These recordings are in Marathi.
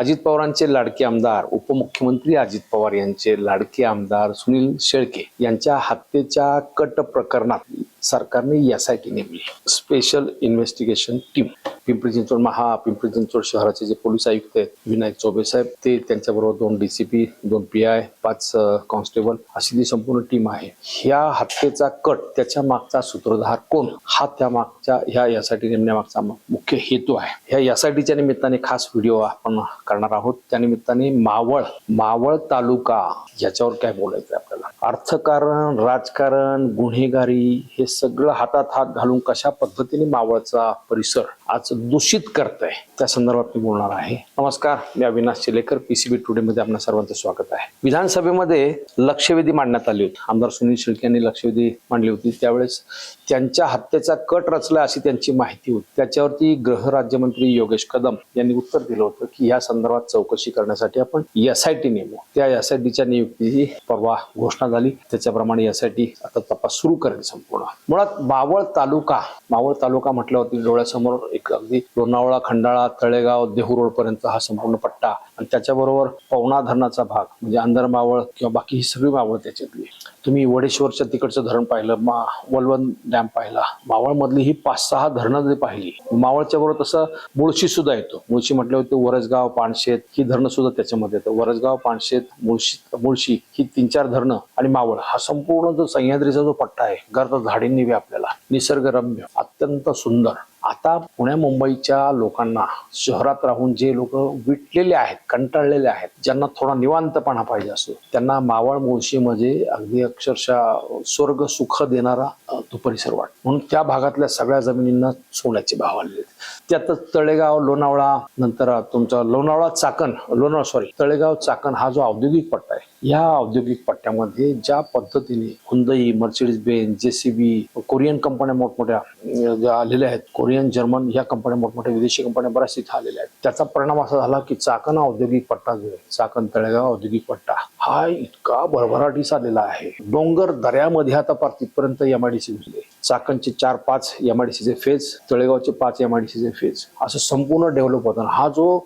अजित पवारांचे लाडके आमदार उपमुख्यमंत्री अजित पवार यांचे लाडके आमदार सुनील शेळके यांच्या हत्येच्या कट प्रकरणात सरकारने यासाठी आय टी नेमली. Special investigation team Pimpri Chinchwad महा पिंपरी चिंचवड शहराचे जे पोलीस आयुक्त आहेत विनायक चौबे साहेब ते त्यांच्याबरोबर दोन डीसीपी दोन पी आय पाच कॉन्स्टेबल अशी जी संपूर्ण टीम आहे. ह्या हत्येचा कट त्याच्या मागचा सूत्रधार कोण? हा त्या मागच्या ह्या यासाठी नेमण्यामागचा मुख्य हेतू आहे. ह्या यासाठीच्या निमित्ताने खास व्हिडिओ आपण करणार आहोत. त्या निमित्ताने मावळ मावळ तालुका याच्यावर काय बोलायचं आहे आपल्याला? अर्थकारण राजकारण गुन्हेगारी हे सगळं हातात हात घालून कशा पद्धतीने मावळचा परिसर आज दूषित करत आहे त्या संदर्भात मी बोलणार आहे. नमस्कार मी अविनाश चिलेकर पीसीबी टुडे मध्ये आपल्या सर्वांचं स्वागत आहे. विधानसभेमध्ये लक्षवेधी मांडण्यात आली होती. आमदार सुनील शेळके यांनी लक्षवेधी मांडली होती. त्यावेळेस त्यांच्या हत्येचा कट रचला अशी त्यांची माहिती होती. त्याच्यावरती गृहराज्यमंत्री योगेश कदम यांनी उत्तर दिलं होतं की या संदर्भात चौकशी करण्यासाठी आपण एस आय टी नेमू. त्या एस आय टीच्या नियुक्तीची परवा घोषणा झाली. त्याच्याप्रमाणे एस आय टी आता तपास सुरू करेल संपूर्ण. मुळात मावळ तालुका मावळ तालुका म्हटल्यावरती डोळ्यासमोर एक अगदी लोणावळा खंडाळा तळेगाव देहू रोड पर्यंत हा संपूर्ण पट्टा आणि त्याच्याबरोबर पवना धरणाचा भाग म्हणजे अंदर मावळ किंवा बाकी ही सगळी मावळ त्याच्यातली. तुम्ही वडेश्वरच्या तिकडचं धरण पाहिलं मा वलवण डॅम पाहिला मावळमधली ही पाच सहा धरणं जरी पाहिली मावळच्या बरोबर तसं मुळशी सुद्धा येतो. मुळशी म्हटल्यावर ते वरसगाव पाणशेत ही धरणं सुद्धा त्याच्यामध्ये येतं वरसगाव पाणशेत मुळशी मुळशी ही तीन चार धरणं आणि मावळ हा संपूर्ण जो सह्याद्रीचा जो पट्टा आहे गर्द झाडींनी व्यापलेला निसर्गरम्य अत्यंत सुंदर. आता पुण्या मुंबईच्या लोकांना शहरात राहून जे लोक विटलेले आहेत कंटाळलेले आहेत ज्यांना थोडा निवांतपणा पाहिजे असतो त्यांना मावळ मुळशीमध्ये म्हणजे अगदी अक्षरशः स्वर्ग सुख देणारा तो परिसर वाट म्हणून त्या भागातल्या सगळ्या जमिनींना सोन्याचे भाव आलेले आहेत. त्यातच तळेगाव लोणावळा नंतर तुमचा लोणावळा चाकण लोणावळा सॉरी तळेगाव चाकण हा जो औद्योगिक पट्टा आहे या औद्योगिक पट्ट्यामध्ये ज्या पद्धतीने Hyundai Mercedes Benz JCB Korean कंपन्या मोठमोठ्या ज्या आलेल्या आहेत. कोरियन जर्मन या कंपन्या मोठमोठ्या विदेशी कंपन्या बऱ्याच तिथे आलेल्या आहेत. त्याचा परिणाम असा झाला की चाकण औद्योगिक पट्टा जो आहे चाकण तळेगाव औद्योगिक पट्टा हा इतका भरभराटीस आलेला आहे. डोंगर दऱ्यामध्ये आता पार तिथपर्यंत एमआयडीसी घुसले चाकणचे चार पाच एमआयडीसीचे फेज तळेगावचे पाच एमआयडीसीचे फेज. असं संपूर्ण डेव्हलप होतं. हा जो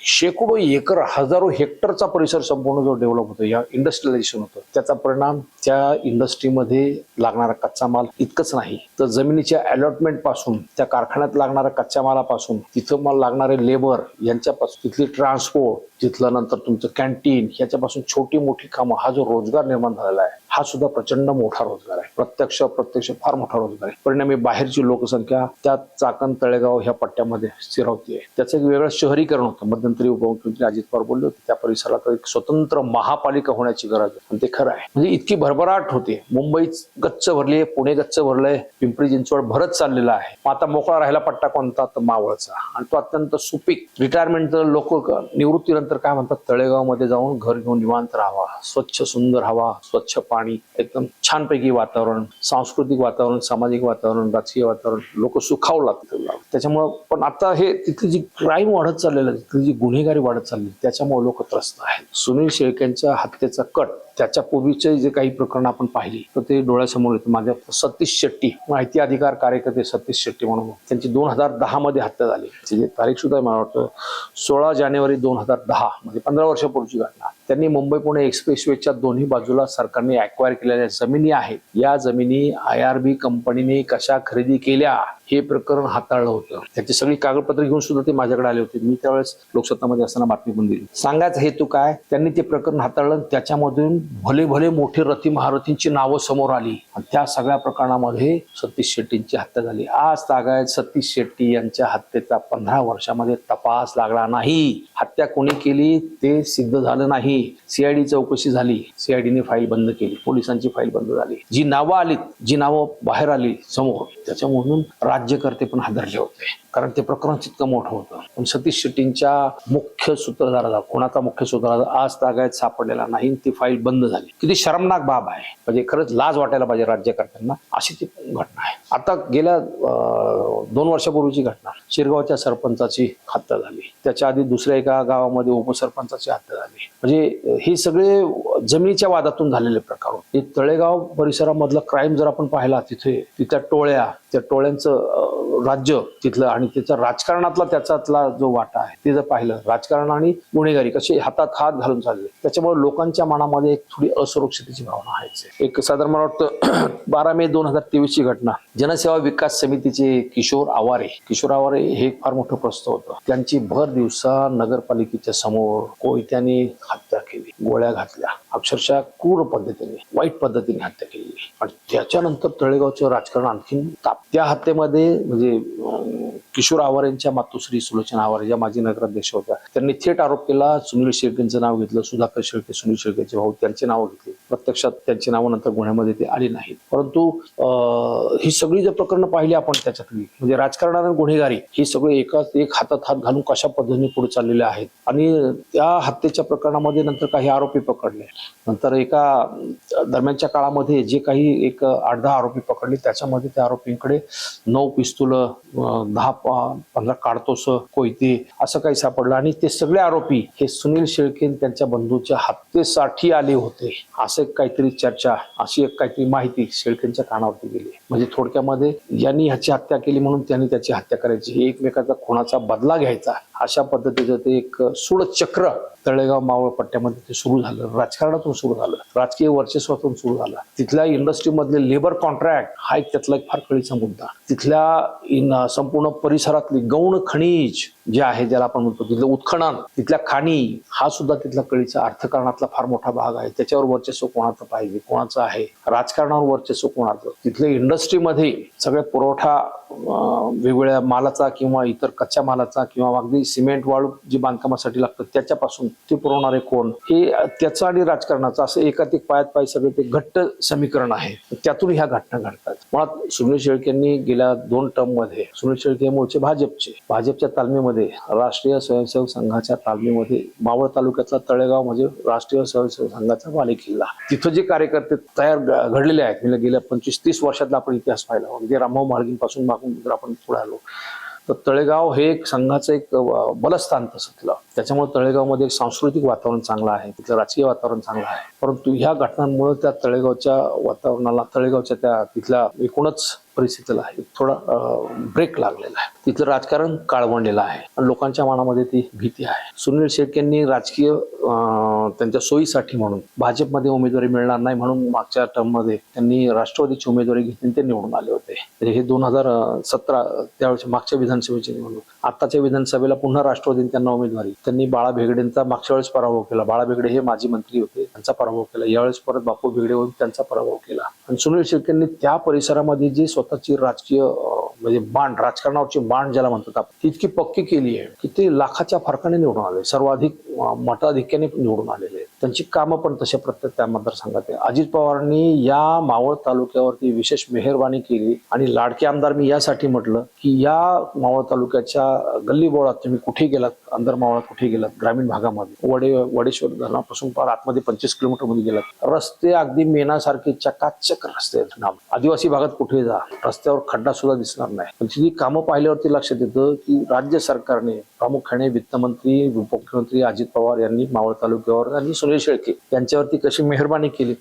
शेकडो एकर हजारो हेक्टरचा परिसर संपूर्ण जो डेव्हलप होतो या इंडस्ट्रियलायझेशन होतं त्याचा परिणाम त्या इंडस्ट्रीमध्ये लागणारा कच्चा माल इतकंच नाही. तर जमिनीच्या अलॉटमेंटपासून त्या कारखान्यात लागणाऱ्या कच्च्या मालापासून तिथं मला लागणारे लेबर यांच्यापासून तिथली ट्रान्सपोर्ट तिथलं नंतर तुमचं कॅन्टीन याच्यापासून छोटी मोठी कामं हा जो रोजगार निर्माण झालेला आहे हा सुद्धा प्रचंड मोठा रोजगार आहे. प्रत्यक्ष प्रत्यक्ष फार मोठा रोजगार आहे. परिणामी बाहेरची लोकसंख्या त्या चाकण तळेगाव ह्या पट्ट्यामध्ये स्थिरावती त्याचं एक वेगळं शहरीकरण होतं मुख्यमंत्री उपमुख्यमंत्री अजित पवार बोलले होते त्या परिसरात एक स्वतंत्र महापालिका होण्याची गरज आहे. आणि ते खरं आहे. म्हणजे इतकी भरभराट होते. मुंबई गच्च भरली आहे पुणे गच्च भरलंय पिंपरी चिंचवड भरत चाललेला आहे. आता मोकळा राहिला पट्टा कोणता? तर मावळचा. आणि तो अत्यंत सुपीक. रिटायरमेंट लोक निवृत्तीनंतर काय म्हणतात? तळेगावमध्ये जाऊन घर घेऊन निवांत राहावा. स्वच्छ सुंदर हवा स्वच्छ पाणी एकदम छानपैकी वातावरण सांस्कृतिक वातावरण सामाजिक वातावरण राजकीय वातावरण लोक सुखावला तिथं त्याच्यामुळं पण आता हे तिथली जी क्राईम वाढत चाललेलं आहे तिथली जी गुन्हेगारी वाढत चालली त्याच्यामुळे लोक त्रस्त आहेत. सुनील शेळकेंच्या हत्येचा कट त्याच्या पूर्वीचे जे काही प्रकरण आपण पाहिली तर ते डोळ्यासमोर येतं. माझ्या सतीश शेट्टी माहिती अधिकार कार्यकर्ते सतीश शेट्टी म्हणून त्यांची दोन हजार दहा मध्ये हत्या झाली. त्याची तारीख सुद्धा मला वाटतं सोळा जानेवारी दोन हजार दहा म्हणजे पंधरा वर्षापूर्वीची घटना. त्यांनी मुंबई पुणे एक्सप्रेसवेच्या दोन्ही बाजूला सरकारने अक्वायर केलेल्या जमिनी आहेत. या जमिनी आय आर बी कंपनीने कशा खरेदी केल्या हे प्रकरण हाताळलं होतं. त्याची सगळी कागदपत्र घेऊन सुद्धा ते माझ्याकडे आले होते. मी त्यावेळेस लोकसत्तामध्ये असताना बातमी पण दिली सांगायचा हेतू काय? त्यांनी ते प्रकरण हाताळलं त्याच्यामधून भले भले मोठे रथी महारथींची नावं समोर आली आणि त्या सगळ्या प्रकरणामध्ये सतीश शेट्टींची हत्या झाली. आज तागायत सतीश शेट्टी यांच्या हत्येचा पंधरा वर्षामध्ये तपास लागला नाही. हत्या कोणी केली ते सिद्ध झालं नाही. सीआयडी चौकशी झाली सीआयडीने फाईल बंद केली पोलिसांची फाईल बंद झाली. जी नावं आलीत जी नावं बाहेर आली समोर त्याच्यामधून राज्यकर्ते पण हादरले होते. कारण ते प्रकरण तितकं मोठं होतं. पण सतीश शेट्टींच्या मुख्य सूत्रधाराला कोणाचा मुख्य सूत्रधार आज तागायत सापडलेला नाही ती फाईल बंद झाली. किती शरमनाक बाब आहे. म्हणजे खरंच लाज वाटायला पाहिजे राज्यकर्त्यांना. अशी ती घटना आहे. आता गेल्या दोन वर्षापूर्वीची घटना. शिरगावच्या सरपंचाची हत्या झाली. त्याच्या आधी दुसऱ्या एका गावामध्ये उपसरपंचाची हत्या झाली. म्हणजे हे सगळे जमिनीच्या वादातून झालेले प्रकार होते. हे तळेगाव परिसरामधला क्राईम जर आपण पाहिला तिथे तिथल्या टोळ्या त्या टोळ्यांचं राज्य तिथलं आणि त्याचा राजकारणातला त्याच्यातला जो वाटा आहे ते जर पाहिलं राजकारण आणि गुन्हेगारी कसे हातात हात घालून चालले त्याच्यामुळे लोकांच्या मनामध्ये एक थोडी असुरक्षितेची भावना आहे. एक साधारण मला वाटतं बारा मे दोन हजार तेवीस ची घटना जनसेवा विकास समितीचे किशोर आवारे. किशोर आवारे हे एक फार मोठं प्रस्त होतं. त्यांची भर दिवसा नगरपालिकेच्या समोर कोयत्याने हत्या केली. गोळ्या घातल्या. अक्षरशः क्रूर पद्धतीने वाईट पद्धतीने हत्या केली आणि त्याच्यानंतर तळेगावचं राजकारण आणखीन ताप त्या हत्येमध्ये म्हणजे किशोर आवार यांच्या मातोश्री सुलोचना आवार या माजी नगराध्यक्ष होत्या त्यांनी थेट आरोप केला सुनील शेळकेंचं नाव घेतलं सुधाकर शेळके सुनील शेळकेचे भाऊ त्यांचे नाव घेतले. प्रत्यक्षात त्यांची नावं नंतर गुन्ह्यामध्ये ते आली नाहीत. परंतु ही सगळी जर प्रकरणं पाहिली आपण त्याच्यातली म्हणजे राजकारणाने गुन्हेगारी ही सगळी एकाच एक हातात हात घालून कशा पद्धतीने पुढे चाललेले आहेत? आणि त्या हत्येच्या प्रकरणामध्ये नंतर काही आरोपी पकडले. नंतर एका दरम्यानच्या काळामध्ये जे काही एक आठ दहा आरोपी पकडले त्याच्यामध्ये त्या आरोपींकडे नऊ पिस्तुल दहा पंधरा काढतोस कोयते असं काही सापडलं. आणि ते सगळे आरोपी हे सुनील शेळके त्यांच्या बंधूच्या हत्येसाठी आले होते असं एक काहीतरी चर्चा अशी एक काहीतरी माहिती शेळकेंच्या कानावरती गेली. म्हणजे थोडक्यामध्ये यांनी ह्याची हत्या केली म्हणून त्यांनी त्याची हत्या करायची. हे एकमेकाचा खुनाचा बदला घ्यायचा. अशा पद्धतीचं ते एक सुडचक्र तळेगाव मावळ पट्ट्यामध्ये ते सुरू झालं. राजकारणातून सुरू झालं. राजकीय वर्चस्वातून सुरू झालं. तिथल्या इंडस्ट्रीमधले लेबर कॉन्ट्रॅक्ट हा एक त्यातला एक फार कळीचा मुद्दा तिथल्या संपूर्ण परिसरातली गौण खनिज जे आहे ज्याला आपण म्हणतो तिथलं उत्खनन तिथल्या खाणी हा सुद्धा तिथल्या कळीचा अर्थकारणातला फार मोठा भाग आहे. त्याच्यावर वर्चस्व कोणाचं पाहिजे कोणाचं आहे? राजकारणावर वर्चस्व कोणाचं? तिथल्या इंडस्ट्रीमध्ये सगळे पुरवठा वेगवेगळ्या मालाचा किंवा इतर कच्च्या मालाचा किंवा अगदी सिमेंट वाळू जी बांधकामासाठी लागतं त्याच्यापासून ते पुरवणारे कोण? हे त्याचं आणि राजकारणाचं असं एकाधिक पायात पाय सगळे ते घट्ट समीकरण आहे. त्यातून ह्या घटना घडतात. मुळात सुनील शेळकेंनी गेल्या दोन टर्ममध्ये सुनील शेळके हे मूळचे भाजपचे भाजपच्या तालमीमध्ये राष्ट्रीय स्वयंसेवक संघाच्या तालमीमध्ये मावळ तालुक्यातला तळेगाव म्हणजे राष्ट्रीय स्वयंसेवक संघाचा बालेकिल्ला तिथं जे कार्यकर्ते तयार घडलेले आहेत म्हणजे गेल्या पंचवीस तीस वर्षातला आपण इतिहास पाहिला म्हणजे रामभाऊ मार्गींपासून मागून जर आपण पुढे आलो तर तळेगाव हे एक संघाचं एक बलस्थान तसं तिला. त्याच्यामुळे तळेगावमध्ये एक सांस्कृतिक वातावरण चांगलं आहे तिथलं राजकीय वातावरण चांगलं आहे. परंतु ह्या घटनांमुळे त्या तळेगावच्या वातावरणाला तळेगावच्या त्या तिथल्या एकूणच परिस्थितीला आहे. थोडा ब्रेक लागलेला आहे. तिथलं राजकारण काळवंडलेलं आहे. आणि लोकांच्या मनामध्ये ती भीती आहे. सुनील शेट यांनी राजकीय त्यांच्या सोयीसाठी म्हणून भाजपमध्ये उमेदवारी मिळणार नाही म्हणून मागच्या टर्ममध्ये त्यांनी राष्ट्रवादीची उमेदवारी घेतली ते निवडून आले होते. म्हणजे हे दोन हजार सतरा त्यावेळेस मागच्या विधानसभेची निवडणूक. आताच्या विधानसभेला पुन्हा राष्ट्रवादीने त्यांना उमेदवारी. त्यांनी बाळा भेगडेंचा मागच्या वेळेस पराभव केला. बाळा भेगडे हे माजी मंत्री होते. त्यांचा पराभव केला. यावेळेस परत बापू भेगडे होऊन त्यांचा पराभव केला. आणि सुनील शेट्टींनी त्या परिसरामध्ये जी स्वतःची राजकीय म्हणजे बांड राजकारणावरची बांड ज्याला म्हणतात आपण इतकी पक्की केली आहे की ते लाखाच्या फरकाने निवडून आले. सर्वाधिक मताधिक्याने निवडून आलेले त्यांची कामं पण तसे प्रत्येक त्या मतदारसंघात आहे. अजित पवारांनी या मावळ तालुक्यावरती विशेष मेहरबानी केली आणि लाडके आमदार मी यासाठी म्हटलं की या मावळ तालुक्याच्या गल्ली बोळात तुम्ही कुठे गेलात? अंदर मावळात कुठे गेलात? ग्रामीण भागामध्ये. वडे वडेश्वर धरणापासून पार आतमध्ये पंचवीस किलोमीटरमध्ये गेलात. रस्ते अगदी मेनासारखे चकाचक रस्ते आहेत. नाम. आदिवासी भागात कुठे जा? रस्त्यावर खड्डा सुद्धा दिसणार नाही. पण तिथली कामं पाहिल्यावरती लक्षात येतं की राज्य सरकारने प्रामुख्याने वित्तमंत्री उपमुख्यमंत्री अजित पवार यांनी मावळ तालुक्यावर आणि सुनील शेळके यांच्यावरती कशी मेहरबानी केली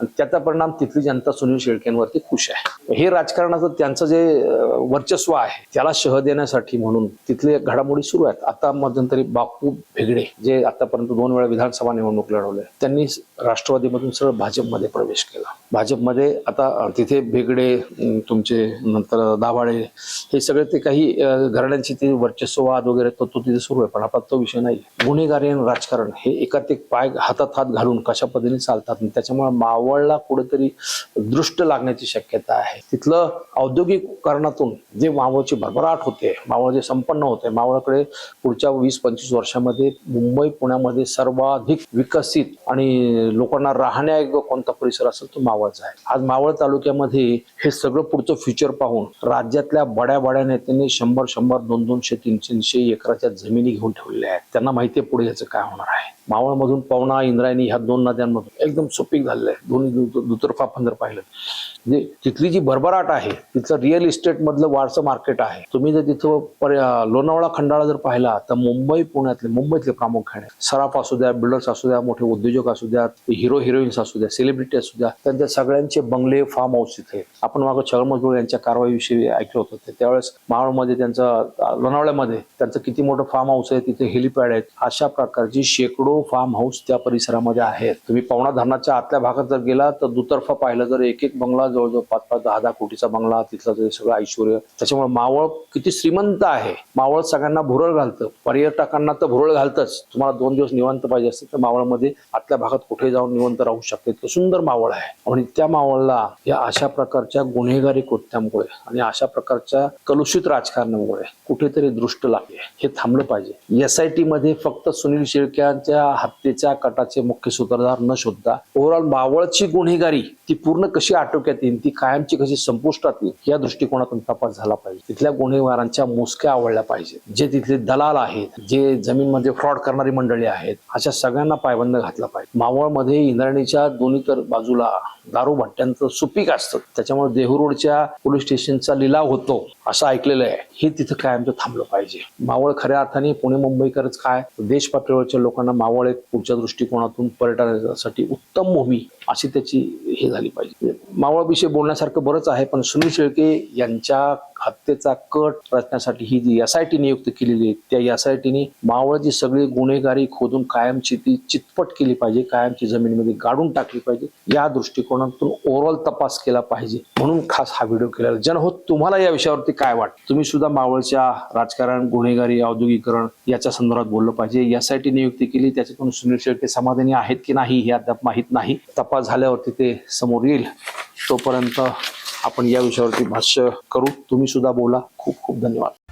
आणि त्याचा परिणाम तिथली जनता सुनील शेळकेंवरती खुश आहे. हे राजकारणाचं त्यांचं जे वर्चस्व आहे त्याला शह देण्यासाठी म्हणून तिथले घडामोडी सुरू आहेत. आता मध्यंतरी बापू भेगडे जे आतापर्यंत दोन वेळा विधानसभा निवडणूक लढवले त्यांनी राष्ट्रवादीमधून सरळ भाजपमध्ये प्रवेश केला. भाजपमध्ये आता तिथे भेगडे तुमचे नंतर दाभाळे हे सगळे ते काही घराण्यांचे ते वर्चस्ववाद वगैरे तो तो तिथे सुरू आहे. पण आता तो विषय नाही गुन्हेगारी आणि राजकारण हे एकात एक पाय हात हातात हात घालून कशा पद्धतीने चालतात त्याच्यामुळे मावळला कुठेतरी दृष्ट लागण्याची शक्यता आहे. तिथलं औद्योगिकरणातून जे मावळची भरभराट होते मावळ जे संपन्न होते मावळकडे पुढच्या वीस पंचवीस वर्षामध्ये मुंबई पुण्यामध्ये सर्वाधिक विकसित आणि लोकांना राहण्यायोग्य कोणता परिसर असेल तो मावळचा आहे. आज मावळ तालुक्यामध्ये हे सगळं पुढचं फ्युचर पाहून राज्यातल्या बड्या बड्या नेत्यांनी शंभर शंभर दोन दोनशे तीनशे तीनशे एकराच्या जमिनी घेऊन ठेवलेल्या आहेत. त्यांना माहिती आहे पुढे याचं काय होणार आहे. मावळमधून पवना इंद्रायणी ह्या दोन नद्यांमधून एकदम सुपीक झालेलं आहे. दोन्ही दु- दुतर्फा पंधर जर पाहिलं. म्हणजे तिथली जी भरभराट आहे तिथलं रिअल इस्टेट मधलं वाढचं मार्केट आहे. तुम्ही जर तिथं पर लोणावळा खंडाळा जर पाहिला तर मुंबई पुण्यातले मुंबईतले प्रामुख्याने सराफ असू द्या बिल्डर्स असू द्या मोठे उद्योजक असू द्या हिरो हिरोईन्स असू द्या सेलिब्रिटी असू द्या त्यांच्या सगळ्यांचे बंगले फार्म हाऊस तिथे आपण मागं छगन यांच्या कारवाईविषयी ऐकलं होतं. त्यावेळेस मावळमध्ये त्यांचं लोणावळ्यामध्ये त्यांचं किती मोठं फार्म हाऊस आहे तिथे हेलिपॅड आहेत. अशा प्रकारची शेकडो फार्म हाऊस त्या परिसरामध्ये आहेत. तुम्ही पवना धरणाच्या आतल्या भागात जर गेला तर दुतर्फा पाहिलं तर एक एक बंगला जवळजवळ पाच पाच दहा दहा कोटीचा बंगला तिथलं ते सगळं ऐश्वर. त्याच्यामुळे मावळ किती श्रीमंत आहे. मावळ सगळ्यांना भुरळ घालतं. पर्यटकांना तर भुरळ घालतच. तुम्हाला दोन दिवस निवांत पाहिजे असतं तर मावळमध्ये आतल्या भागात कुठे जाऊन निवांत राहू शकते इतकं सुंदर मावळ आहे. आणि त्या मावळला या अशा प्रकारच्या गुन्हेगारी कृत्यामुळे आणि अशा प्रकारच्या कलुषित राजकारणामुळे कुठेतरी दृष्ट लागले. हे थांबलं पाहिजे. एस आय टी मध्ये फक्त सुनील शेळक्यांच्या हत्येच्या कटाचे मुख्य सूत्रधार न शोधता ओव्हरऑल मावळची गुन्हेगारी ती पूर्ण कशी आटोक्यात येईल ती कायमची कशी संपुष्टात येईल या दृष्टिकोनातून तपास झाला पाहिजे. तिथल्या गुन्हेगारांच्या मोजक्या आवडल्या पाहिजेत. जे तिथले दलाल आहेत जे जमीनमध्ये फ्रॉड करणारी मंडळी आहेत अशा सगळ्यांना पायबंद घातला पाहिजे. मावळमध्ये इंद्रायणीच्या दोन्ही तर बाजूला दारू भट्ट्यांचं सुपीक असतं. त्याच्यामुळे देहू रोडच्या पोलीस स्टेशनचा लिलाव होतो असं ऐकलेलं आहे. हे तिथं कायमचं थांबलं पाहिजे. मावळ खऱ्या अर्थाने पुणे मुंबईकरच काय? देश पातळीवरच्या लोकांना मावळ एक पुढच्या दृष्टिकोनातून पर्यटनासाठी उत्तम भूमी अशी त्याची हे झाली पाहिजे. मावळाविषयी बोलण्यासारखं बरंच आहे पण सुनील शेळके यांच्या हत्येचा कट रचण्यासाठी ही जी एस आय टी नियुक्त केलेली आहे त्या एस आय टीने मावळची सगळी गुन्हेगारी खोदून कायमची ती चितपट केली पाहिजे कायमची जमिनीमध्ये गाडून टाकली पाहिजे या दृष्टिकोनातून ओव्हरऑल तपास केला पाहिजे. म्हणून खास हा व्हिडिओ केला जन हो तुम्हाला या विषयावरती काय वाटतं? तुम्ही सुद्धा मावळच्या राजकारण गुन्हेगारी औद्योगिकरण याच्या संदर्भात बोललं पाहिजे. एस आय टी नियुक्ती केली त्याच्यातून सुनील शेळके समाधानी आहेत की नाही हे अद्याप माहीत नाही. तपास झाल्यावरती ते समोर येईल. तोपर्यंत आपण या विषयावरती भाष्य करू. तुम्ही सुद्धा बोला. खूप खूप धन्यवाद.